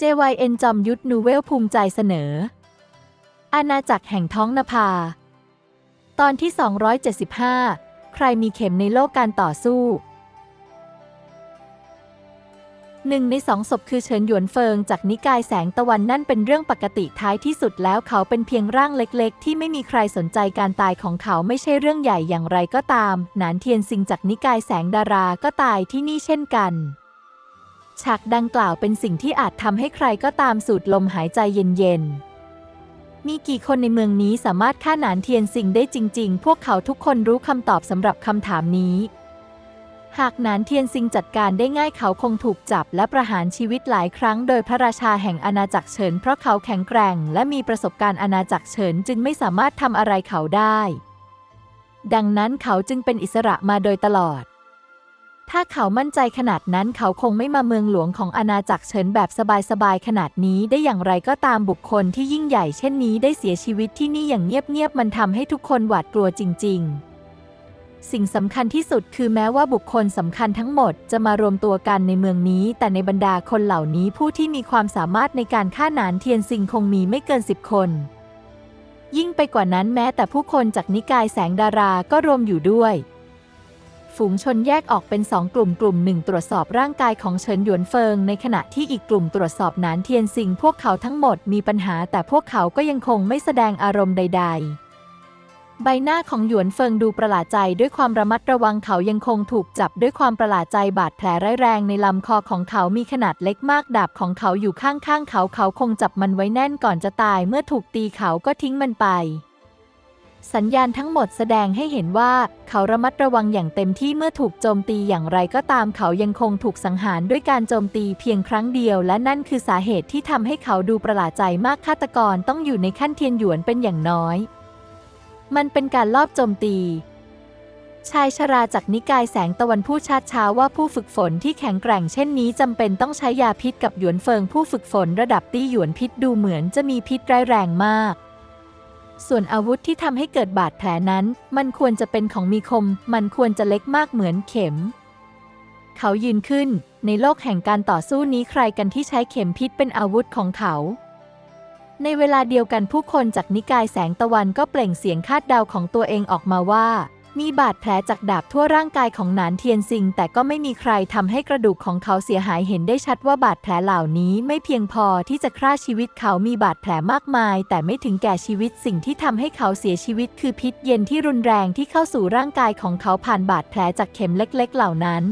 JYN จอมยุทธนูเวลภูมิใจเสนอ อาณาจักรแห่งท้องนภา ตอนที่ 275 ใครมีเข็มในโลกการต่อสู้หนึ่งในสองศพคือเฉินหยวนเฟิงจากนิกายแสงตะวันนั่นเป็นเรื่องปกติท้ายที่สุดแล้วเขาเป็นเพียงร่างเล็กๆ ที่ไม่มีใครสนใจการตายของเขาไม่ใช่เรื่องใหญ่อย่างไรก็ตาม หนานเทียนซิงจากนิกายแสงดาราก็ตายที่นี่เช่นกัน ฉากดังกล่าวเป็นสิ่งที่อาจทำให้ใครก็ตามสูดลมหายใจเย็นๆ มีกี่คนในเมืองนี้สามารถฆ่าหนานเทียนซิงได้จริง ๆ พวกเขาทุกคนรู้คำตอบสำหรับคำถามนี้ หากหนานเทียนซิงจัดการได้ง่ายเขาคงถูกจับและประหารชีวิตหลายครั้งโดยพระราชาแห่งอาณาจักรเฉินเพราะเขาแข็งแกร่ง และมีประสบการณ์อาณาจักรเฉินจึงไม่สามารถทำอะไรเขาได้ ดังนั้นเขาจึงเป็นอิสระมาโดยตลอด ถ้าเขามั่นใจขนาดนั้นเขาคงไม่มาเมืองหลวงของอาณาจักรเฉินแบบสบายๆขนาดนี้ได้อย่างไรก็ตามบุคคลที่ยิ่งใหญ่เช่นนี้ได้เสียชีวิตที่นี่อย่างเงียบๆมันทำให้ทุกคนหวาดกลัวจริง ๆสิ่งสำคัญที่สุดคือแม้ว่าบุคคลสำคัญทั้งหมดจะมารวมตัวกันในเมืองนี้ แต่ในบรรดาคนเหล่านี้ผู้ที่มีความสามารถในการฆ่าหนานเทียนซิงคงมีไม่เกินสิบคน ยิ่งไปกว่านั้นแม้แต่ผู้คนจากนิกายแสงดาราก็รวมอยู่ด้วย ฝูงชนแยกออกเป็นสองกลุ่มกลุ่มหนึ่งตรวจสอบร่างกายของเฉินหยวนเฟิง ในขณะที่อีกกลุ่มตรวจสอบหนานเทียนซิงพวกเขาทั้งหมดมีปัญหาแต่พวกเขาก็ยังคงไม่แสดงอารมณ์ใด ๆใบหน้าของหยวนเฟิงดูประหลาดใจด้วยความระมัดระวังเขายังคงถูกจับด้วยความประหลาดใจบาดแผลร้ายแรงในลำคอของเขามีขนาดเล็กมากดาบของเขาอยู่ข้างๆเขาเขาคงจับมันไว้แน่นก่อนจะตายเมื่อถูกตีเขาก็ทิ้งมันไป สัญญาณทั้งหมดแสดงให้เห็นว่าเขาระมัดระวังอย่างเต็มที่เมื่อถูกโจมตีอย่างไรก็ตามเขายังคงถูกสังหารด้วยการโจมตีเพียงครั้งเดียว และนั่นคือสาเหตุที่ทำให้เขาดูประหลาดใจมากฆาตกรต้องอยู่ในขั้นเทียนหยวนเป็นอย่างน้อย มันเป็นการลอบโจมตี ชายชราจากนิกายแสงตะวันพูดชาดช้าว่าผู้ฝึกฝนที่แข็งแกร่งเช่นนี้จำเป็นต้องใช้ยาพิษกับหยวนเฟิงผู้ฝึกฝนระดับตี้หยวนพิษดูเหมือนจะมีพิษร้ายแรงมาก ส่วนอาวุธที่ทำให้เกิดบาดแผลนั้น มันควรจะเป็นของมีคม มันควรจะเล็กมากเหมือนเข็ม เขายืนขึ้น ในโลกแห่งการต่อสู้นี้ใครกันที่ใช้เข็มพิษเป็นอาวุธของเขา ในเวลาเดียวกันผู้คนจากนิกายแสงตะวันก็เปล่งเสียงคาดเดาของตัวเองออกมาว่า มีบาดแผลจากดาบทั่วร่างกายของหนานเทียนซิง แต่ก็ไม่มีใครทำให้กระดูกของเขาเสียหายเห็นได้ชัดว่าบาดแผลเหล่านี้ไม่เพียงพอที่จะฆ่าชีวิตเขามีบาดแผลมากมาย แต่ไม่ถึงแก่ชีวิตสิ่งที่ทำให้เขาเสียชีวิต คือพิษเย็นที่รุนแรงที่เข้าสู่ร่างกายของเขาผ่านบาดแผลจากเข็มเล็ก ๆ เหล่านั้น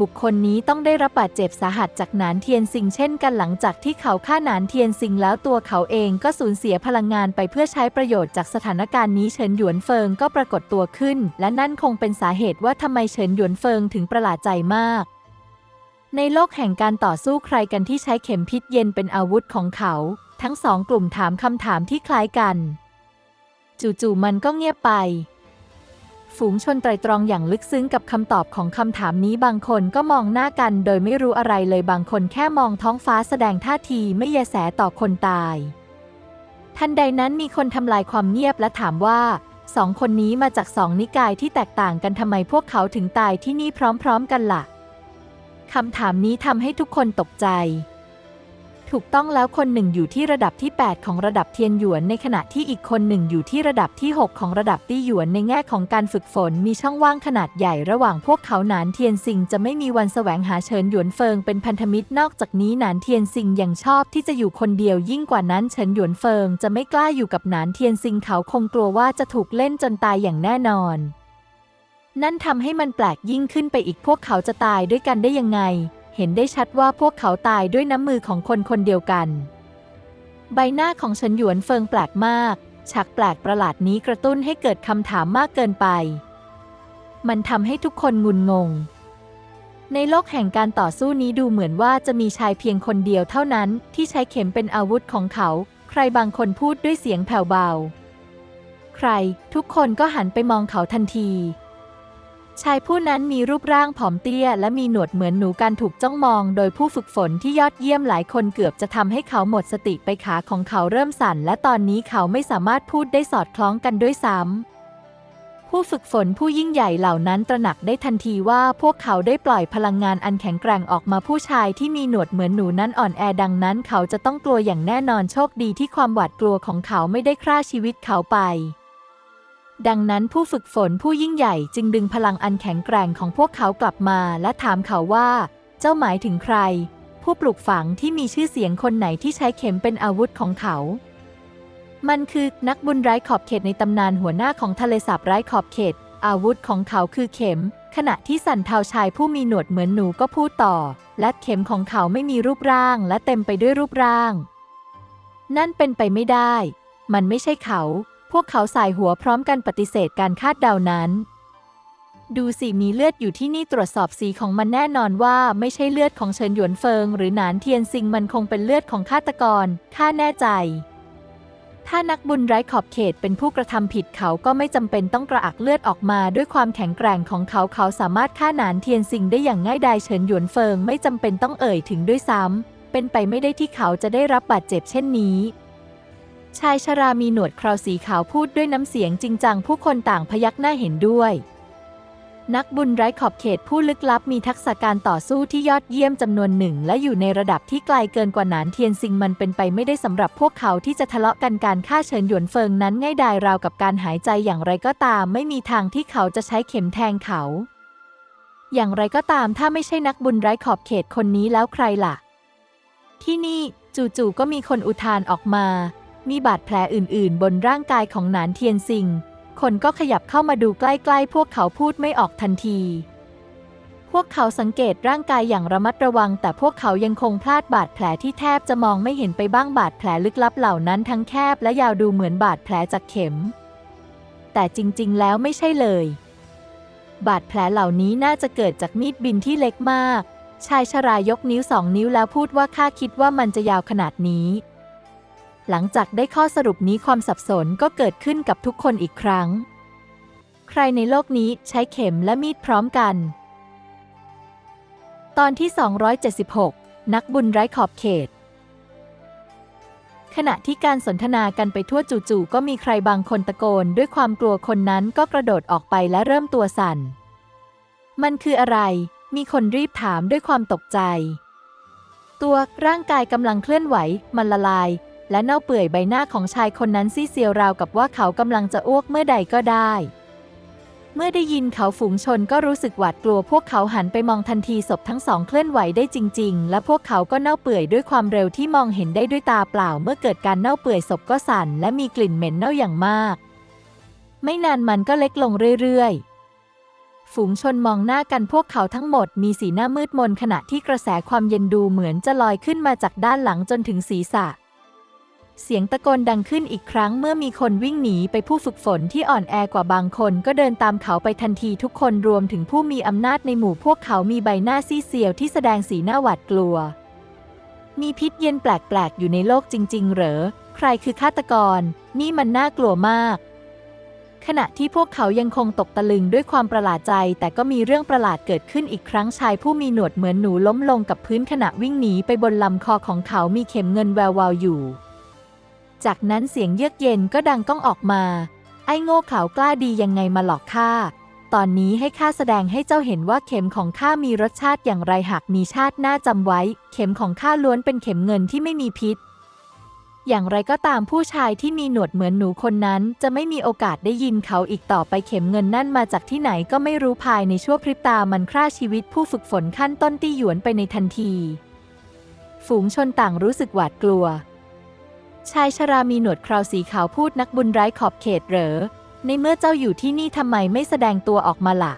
บุคคลนี้ต้องได้รับบาดเจ็บสาหัสจากหนานเทียนซิงเช่นกันหลังจากที่เขาฆ่าหนานเทียนซิงแล้วตัวเขาเองก็สูญเสียพลังงานไปเพื่อใช้ประโยชน์จากสถานการณ์นี้เฉินหยวนเฟิงก็ปรากฏตัวขึ้น และนั่นคงเป็นสาเหตุว่าทำไมเฉินหยวนเฟิงถึงประหลาดใจมาก ในโลกแห่งการต่อสู้ใครกันที่ใช้เข็มพิษเย็นเป็นอาวุธของเขา ทั้งสองกลุ่มถามคำถามที่คล้ายกัน จู่ๆมันก็เงียบไป ฝูงชนไตรตรองอย่างลึกซึ้งกับคำตอบของคำถามนี้บางคนก็มองหน้ากันโดยไม่รู้อะไรเลยบางคนแค่มองท้องฟ้าแสดงท่าทีไม่แยแสต่อคนตาย ทันใดนั้นมีคนทำลายความเงียบและถามว่าสองคนนี้มาจากสองนิกายที่แตกต่างกันทำไมพวกเขาถึงตายที่นี่พร้อมๆกันล่ะคำถามนี้ทำให้ทุกคนตกใจ ถูกต้องแล้วคนหนึ่งอยู่ที่ระดับที่ 8 ของระดับเทียนหยวน ในขณะที่อีกคนหนึ่งอยู่ที่ระดับที่ 6 ของระดับตี้หยวนในแง่ของการฝึกฝน มีช่องว่างขนาดใหญ่ระหว่างพวกเขาหนานเทียนซิงจะไม่มีวันแสวงหาเฉินหยวนเฟิงเป็นพันธมิตรนอกจากนี้หนานเทียนซิงยังชอบที่จะอยู่คนเดียวยิ่งกว่านั้นเฉินหยวนเฟิงจะไม่กล้าอยู่กับหนานเทียนซิงเขาคงกลัวว่าจะถูกเล่นจนตายอย่างแน่นอน นั่นทำให้มันแปลกยิ่งขึ้นไปอีกพวกเขาจะตายด้วยกันได้ยังไง เห็นได้ชัดว่าพวกเขาตายด้วยน้ำมือของคนคนเดียวกัน ใบหน้าของเฉินหยวนเฟิงแปลกมากฉากแปลกประหลาดนี้กระตุ้นให้เกิดคำถามมากเกินไป มันทำให้ทุกคนงุนงง ในโลกแห่งการต่อสู้นี้ดูเหมือนว่าจะมีชายเพียงคนเดียวเท่านั้น ที่ใช้เข็มเป็นอาวุธของเขา ใครบางคนพูดด้วยเสียงแผ่วเบา ใคร ทุกคนก็หันไปมองเขาทันที ชายผู้นั้นมีรูปร่างผอมเตี้ย และมีหนวดเหมือนหนูการถูกจ้องมอง โดยผู้ฝึกฝนที่ยอดเยี่ยมหลายคนเกือบจะทำให้เขาหมดสติไปขาของเขาเริ่มสั่น และตอนนี้เขาไม่สามารถพูดได้สอดคล้องกันด้วยซ้ำผู้ฝึกฝนผู้ยิ่งใหญ่เหล่านั้นตระหนักได้ทันทีว่าพวกเขาได้ปล่อยพลังงานอันแข็งแกร่งออกมาผู้ชายที่มีหนวดเหมือนหนูนั้นอ่อนแอดังนั้น เขาจะต้องกลัวอย่างแน่นอนโชคดีที่ความหวาดกลัวของเขาไม่ได้ฆ่าชีวิตเขาไป ดังนั้นผู้ฝึกฝนผู้ยิ่งใหญ่จึงดึงพลังอันแข็งแกร่งของพวกเขากลับมาและถามเขาว่า เจ้าหมายถึงใคร ผู้ปลูกฝังที่มีชื่อเสียงคนไหนที่ใช้เข็มเป็นอาวุธของเขา มันคือนักบุญไร้ขอบเขตในตำนานหัวหน้าของทะเลสาบไร้ขอบเขต อาวุธของเขาคือเข็ม ขณะที่สันเทาชายผู้มีหนวดเหมือนหนูก็พูดต่อ และเข็มของเขาไม่มีรูปร่างและเต็มไปด้วยรูปร่าง นั่นเป็นไปไม่ได้ มันไม่ใช่เขา พวกเขาสายหัวพร้อมกันปฏิเสธการคาดเดานั้น ดูสิมีเลือดอยู่ที่นี่ตรวจสอบสีของมันแน่นอนว่าไม่ใช่เลือดของเฉินหยวนเฟิง หรือหนานเทียนซิงมันคงเป็นเลือดของฆาตกรข้าแน่ใจ ถ้านักบุญไร้ขอบเขตเป็นผู้กระทำผิดเขาก็ไม่จำเป็นต้องกระอักเลือดออกมาด้วยความแข็งแกร่งของเขาเขาสามารถฆ่าหนานเทียนซิงได้อย่างง่ายดายเฉินหยวนเฟิงไม่จำเป็นต้องเอ่ยถึงด้วยซ้ำเป็นไปไม่ได้ที่เขาจะได้รับบาดเจ็บเช่นนี้ ชายชรามีหนวดเคราสีขาวพูดด้วยน้ำเสียงจริงจังผู้คนต่างพยักหน้าเห็นด้วย นักบุญไร้ขอบเขตผู้ลึกลับมีทักษะการต่อสู้ที่ยอดเยี่ยมจำนวนหนึ่ง และอยู่ในระดับที่ไกลเกินกว่าหนานเทียนซิงมันเป็นไปไม่ได้สำหรับพวกเขาที่จะทะเลาะกันการฆ่าเฉินหยวนเฟิงนั้นง่ายดายราวกับการหายใจอย่างไรก็ตาม ไม่มีทางที่เขาจะใช้เข็มแทงเขา อย่างไรก็ตามถ้าไม่ใช่นักบุญไร้ขอบเขตคนนี้แล้วใครล่ะ ที่นี่จู่ๆก็มีคนอุทานออกมา มีบาดแผลอื่นๆ บนร่างกายของหนานเทียนซิง คนก็ขยับเข้ามาดูใกล้ๆ พวกเขาพูดไม่ออกทันที พวกเขาสังเกตร่างกายอย่างระมัดระวัง แต่พวกเขายังคงพลาดบาดแผลที่แทบจะมองไม่เห็นไปบ้างบาดแผลลึกลับเหล่านั้นทั้งแคบและยาวดูเหมือนบาดแผลจากเข็ม แต่จริงๆ แล้วไม่ใช่เลย บาดแผลเหล่านี้น่าจะเกิดจากมีดบินที่เล็กมาก ชายชรายกนิ้วสองนิ้วแล้วพูดว่าข้าคิดว่ามันจะยาวขนาดนี้ หลังจากได้ข้อสรุปนี้ความสับสนก็เกิดขึ้นกับทุกคนอีกครั้ง ใครในโลกนี้ใช้เข็มและมีดพร้อมกัน ตอนที่ 276 นักบุญไร้ขอบเขต ขณะที่การสนทนากันไปทั่วจู่ๆก็มีใครบางคนตะโกน ด้วยความกลัวคนนั้นก็กระโดดออกไปและเริ่มตัวสั่น มันคืออะไร มีคนรีบถามด้วยความตกใจ ตัวร่างกายกำลังเคลื่อนไหว มันละลาย และเน่าเปื่อยใบหน้าของชายคนนั้นซีเซียวราวกับว่าเขากำลังจะอ้วกเมื่อใดก็ได้ เมื่อได้ยินเขาฝูงชนก็รู้สึกหวาดกลัว พวกเขาหันไปมองทันทีศพทั้งสองเคลื่อนไหวได้จริง ๆ และพวกเขาก็เน่าเปื่อยด้วยความเร็วที่มองเห็นได้ด้วยตาเปล่า เมื่อเกิดการเน่าเปื่อยศพก็สั่นและมีกลิ่นเหม็นเน่าอย่างมาก ไม่นานมันก็เล็กลงเรื่อยๆฝูงชนมองหน้ากันพวกเขาทั้งหมดมีสีหน้ามืดมนขณะที่กระแสความเย็นดูเหมือนจะลอยขึ้นมาจากด้านหลังจนถึงศีรษะ เสียงตะโกนดังขึ้นอีกครั้งเมื่อมีคนวิ่งหนีไปผู้ฝึกฝนที่อ่อนแอกว่าบางคนก็เดินตามเขาไปทันทีทุกคนรวมถึงผู้มีอำนาจในหมู่พวกเขามีใบหน้าซีเซียวที่แสดงสีหน้าหวาดกลัว มีพิษเย็นแปลกๆ อยู่ในโลกจริง ๆ เหรอ ใครคือฆาตกร นี่มันน่ากลัวมาก ขณะที่พวกเขายังคงตกตะลึงด้วยความประหลาดใจ แต่ก็มีเรื่องประหลาดเกิดขึ้นอีกครั้งชายผู้มีหนวดเหมือนหนูล้มลงกับพื้นขณะวิ่งหนีไปบนลำคอของเขามีเข็มเงินแวววาวอยู่ จากนั้นเสียงเยือกเย็นก็ดังก้องออกมา ไอ้โง่เขากล้าดียังไงมาหลอกข้า ตอนนี้ให้ข้าแสดงให้เจ้าเห็นว่าเข็มของข้ามีรสชาติอย่างไรหากมีชาติหน้าจำไว้ เข็มของข้าล้วนเป็นเข็มเงินที่ไม่มีพิษ อย่างไรก็ตามผู้ชายที่มีหนวดเหมือนหนูคนนั้น จะไม่มีโอกาสได้ยินเขาอีกต่อไปเข็มเงินนั่นมาจากที่ไหนก็ไม่รู้ภายในชั่วพริบตามันฆ่าชีวิตผู้ฝึกฝนขั้นต้นตี้หยวนไปในทันที ฝูงชนต่างรู้สึกหวาดกลัว ชายชรามีหนวดคราวสีขาวพูดนักบุญไร้ขอบเขตเหรอ ในเมื่อเจ้าอยู่ที่นี่ทำไมไม่แสดงตัวออกมาล่ะ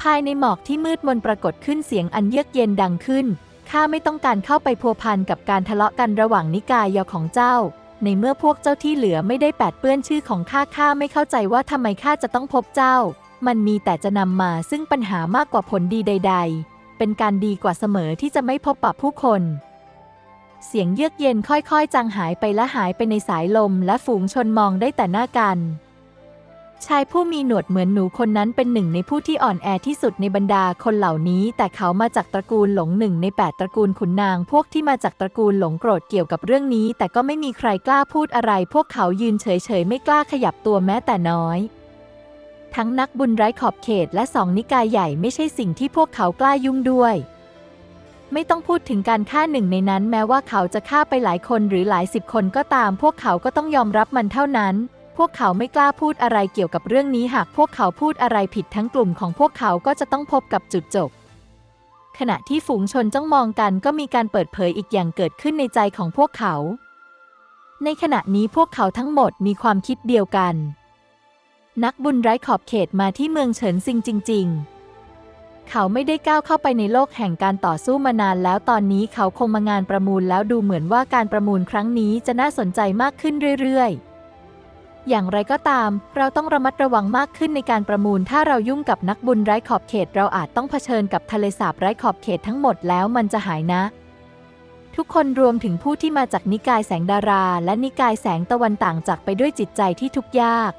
ภายในหมอกที่มืดมนปรากฏขึ้นเสียงอันเยือกเย็นดังขึ้น ข้าไม่ต้องการเข้าไปพัวพันกับการทะเลาะกันระหว่างนิกายยอของเจ้า ในเมื่อพวกเจ้าที่เหลือไม่ได้แปดเปื้อนชื่อของข้าข้าไม่เข้าใจว่าทำไมข้าจะต้องพบเจ้า มันมีแต่จะนำมาซึ่งปัญหามากกว่าผลดีใด ๆ เป็นการดีกว่าเสมอที่จะไม่พบปะผู้คน เสียงเยือกเย็นค่อยๆ จางหายไปและหายไปในสายลมและฝูงชนมองได้แต่หน้ากัน ชายผู้มีหนวดเหมือนหนูคนนั้นเป็นหนึ่งในผู้ที่อ่อนแอที่สุดในบรรดาคนเหล่านี้ แต่เขามาจากตระกูลหลงหนึ่งในแปดตระกูลขุนนาง พวกที่มาจากตระกูลหลงโกรธเกี่ยวกับเรื่องนี้ แต่ก็ไม่มีใครกล้าพูดอะไร พวกเขายืนเฉยๆ ไม่กล้าขยับตัวแม้แต่น้อยทั้งนักบุญไร้ขอบเขตและสองนิกายใหญ่ไม่ใช่สิ่งที่พวกเขากล้ายุ่งด้วย ไม่ต้องพูดถึงการฆ่าหนึ่งในนั้นแม้ว่าเขาจะฆ่าไปหลายคนหรือหลายสิบคนก็ตาม พวกเขาก็ต้องยอมรับมันเท่านั้น พวกเขาไม่กล้าพูดอะไรเกี่ยวกับเรื่องนี้หากพวกเขาพูดอะไรผิดทั้งกลุ่มของพวกเขาก็จะต้องพบกับจุดจบ ขณะที่ฝูงชนจ้องมองกันก็มีการเปิดเผยอีกอย่างเกิดขึ้นในใจของพวกเขา ในขณะนี้พวกเขาทั้งหมดมีความคิดเดียวกัน นักบุญไร้ขอบเขตมาที่เมืองเฉินซิงจริง ๆ เขาไม่ได้ก้าวเข้าไปในโลกแห่งการต่อสู้มานานแล้วตอนนี้เขาคงมางานประมูลแล้วดูเหมือนว่าการประมูลครั้งนี้จะน่าสนใจมากขึ้นเรื่อยๆ อย่างไรก็ตาม เราต้องระมัดระวังมากขึ้นในการประมูล ถ้าเรายุ่งกับนักบุญไร้ขอบเขต เราอาจต้องเผชิญกับทะเลสาบไร้ขอบเขตทั้งหมดแล้วมันจะหายนะ ทุกคนรวมถึงผู้ที่มาจากนิกายแสงดารา และนิกายแสงตะวันต่างจากไปด้วยจิตใจที่ทุกข์ยาก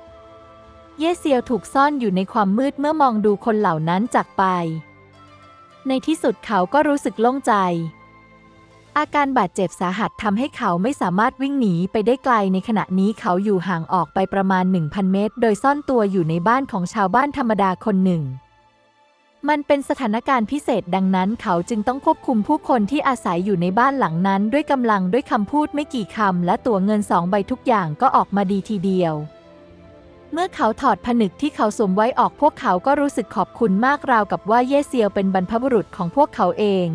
เย่เซียวถูกซ่อนอยู่ในความมืดเมื่อมองดูคนเหล่านั้นจากไป ในที่สุดเขาก็รู้สึกโล่งใจ อาการบาดเจ็บสาหัสทำให้เขาไม่สามารถวิ่งหนีไปได้ไกลในขณะนี้เขาอยู่ห่างออกไปประมาณ 1,000 เมตร โดยซ่อนตัวอยู่ในบ้านของชาวบ้านธรรมดาคนหนึ่ง มันเป็นสถานการณ์พิเศษดังนั้น เขาจึงต้องควบคุมผู้คนที่อาศัยอยู่ในบ้านหลังนั้น ด้วยกำลังด้วยคำพูดไม่กี่คำและตัวเงินสองใบทุกอย่างก็ออกมาดีทีเดียว เมื่อเขาถอดผนึกที่เขาสวมไว้ออกพวกเขาก็รู้สึกขอบคุณมากราวกับว่าเย่เซียวเป็นบรรพบุรุษของพวกเขาเอง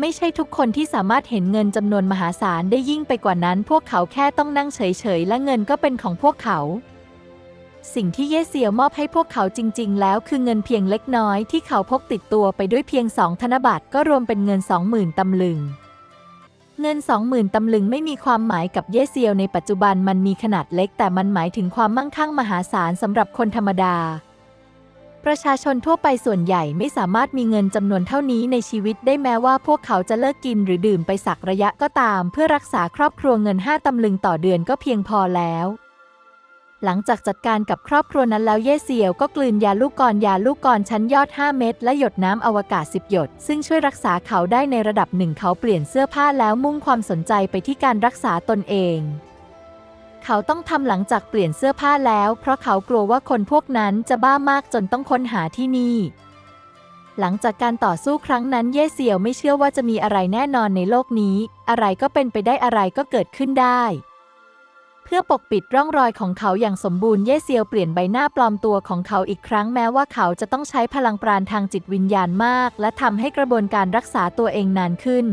ไม่ใช่ทุกคนที่สามารถเห็นเงินจำนวนมหาศาลได้ยิ่งไปกว่านั้น พวกเขาแค่ต้องนั่งเฉยๆ และเงินก็เป็นของพวกเขา สิ่งที่เย่เซียวมอบให้พวกเขาจริง ๆ แล้วคือเงินเพียงเล็กน้อยที่เขาพกติดตัวไปด้วยเพียงสองธนบัตรก็รวมเป็นเงินสองหมื่นตำลึง เงินสองหมื่นตำลึงไม่มีความหมายกับเย่เซียวในปัจจุบันมันมีขนาดเล็กแต่มันหมายถึงความมั่งคั่งมหาศาลสำหรับคนธรรมดา ประชาชนทั่วไปส่วนใหญ่ไม่สามารถมีเงินจำนวนเท่านี้ในชีวิตได้แม้ว่าพวกเขาจะเลิกกินหรือดื่มไปสักระยะก็ตาม เพื่อรักษาครอบครัวเงินห้าตำลึงต่อเดือนก็เพียงพอแล้ว หลังจากจัดการกับครอบครัวนั้นแล้วเย่เซียวก็กลืนยาลูกกรยาลูกกรชั้นยอด 5 เม็ดและหยดน้ำอวกาศ 10 หยด ซึ่งช่วยรักษาเขาได้ในระดับหนึ่งเขาเปลี่ยนเสื้อผ้าแล้วมุ่งความสนใจไปที่การรักษาตนเอง เขาต้องทำหลังจากเปลี่ยนเสื้อผ้าแล้ว เพราะเขากลัวว่าคนพวกนั้นจะบ้ามากจนต้องค้นหาที่นี่หลังจากการต่อสู้ครั้งนั้นเย่เซียวไม่เชื่อว่าจะมีอะไรแน่นอนในโลกนี้ อะไรก็เป็นไปได้อะไรก็เกิดขึ้นได้ พื่อปกปิดร่องรอยของเขาอย่างสมบูรณ์เย่เซียวเปลี่ยนใบหน้าปลอมตัวของเขาอีกครั้งแม้ว่าเขาจะต้องใช้พลังปราณทางจิตวิญญาณมาก และทำให้กระบวนการรักษาตัวเองนานขึ้น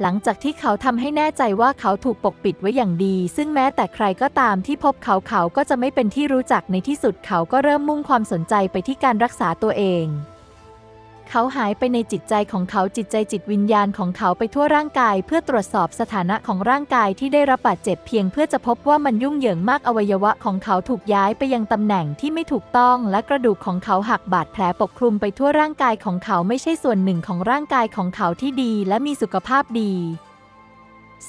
หลังจากที่เขาทำให้แน่ใจว่าเขาถูกปกปิดไว้อย่างดี ซึ่งแม้แต่ใครก็ตามที่พบเขาเขาก็จะไม่เป็นที่รู้จักในที่สุดเขาก็เริ่มมุ่งความสนใจไปที่การรักษาตัวเอง เขาหายไปในจิตใจของเขาจิตใจจิตวิญญาณของเขาไปทั่วร่างกาย เพื่อตรวจสอบสถานะของร่างกายที่ได้รับบาดเจ็บเพียงเพื่อจะพบว่ามันยุ่งเหยิงมากอวัยวะของเขาถูกย้ายไปยังตำแหน่งที่ไม่ถูกต้อง และกระดูกของเขาหักบาดแผลปกคลุมไปทั่วร่างกายของเขาไม่ใช่ส่วนหนึ่งของร่างกายของเขาที่ดี และมีสุขภาพดี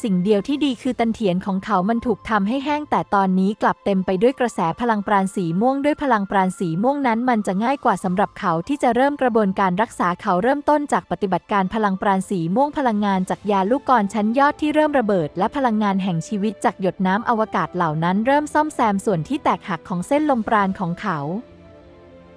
สิ่งเดียวที่ดีคือตันเถียนของเขามันถูกทำให้แห้ง แต่ตอนนี้กลับเต็มไปด้วยกระแสพลังปราณสีม่วงด้วยพลังปราณสีม่วงนั้น มันจะง่ายกว่าสำหรับเขาที่จะเริ่มกระบวนการรักษาเขาเริ่มต้นจากปฏิบัติการพลังปราณสีม่วงพลังงานจากยาลูกกรชั้นยอดที่เริ่มระเบิด และพลังงานแห่งชีวิตจากหยดน้ำอวกาศเหล่านั้น เริ่มซ่อมแซมส่วนที่แตกหักของเส้นลมปราณของเขา